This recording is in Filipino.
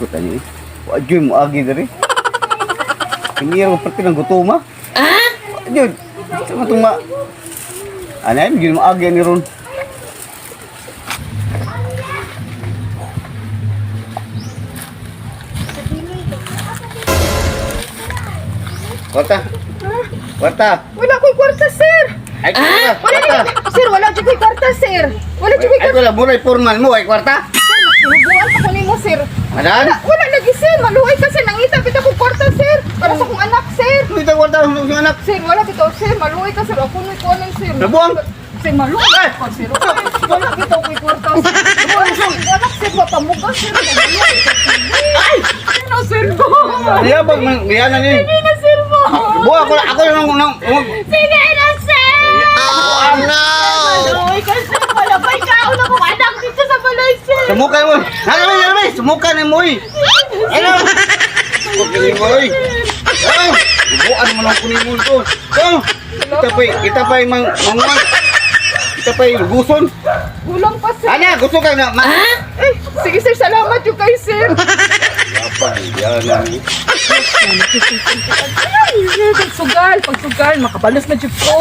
ko tayo eh. Wadyo mo agi dari. Pinira ko pati ng gutuma. Ah? Wadyo. Sama itong ma... Ano yan? Wadyo mo agi ni Ron. Kwarta. Kwarta. Wala ko'y kwarta, sir. Ay, kwarta. Wala na, sir, wala ko'y kwarta, sir. Wala ko'y Ay, kwarta. wala. Buray formal mo. Ay, kwarta. Nubuan pa ko nimo, sir. Madan? Wala, wala lagi, sir. Maluhay kasi nangita kita ko kwarta, sir. Para sa kong anak, sir. Ito kwarta ng anak. Sir, wala kita, sir. Maluhay ka, sir. Ako na'y kuwanan, sir. Nabuang? Sir, maluhay ka, sir. Wala kita ko'y kwarta, sir. Wala, sir. Papamugas, sir. Maluhay ka, sir. Ay! Ano, sir mo? Iya, pag yan na ni. Hindi na, sir mo. Buha ako ako yung nang Sige na, sir! Oh, no! Maluhay ka, sir. Wala pa ikaw na kong anak dito sa Sumukan mo. Ano yan, may? Sumukan ni mo, eh. Ano? Ni mo, eh. Ano? Buwan mo lang kunin mo ito. Oh, kita pa, kita pa yung mang, mang, kita pa yung guson. Kulang pa, sir. Ana, gusto ka na, ma. Eh, sige, sir. Salamat yung kay, sir. Apa, yan na ni. Ay, pagsugal, pagsugal, makabalos na ko.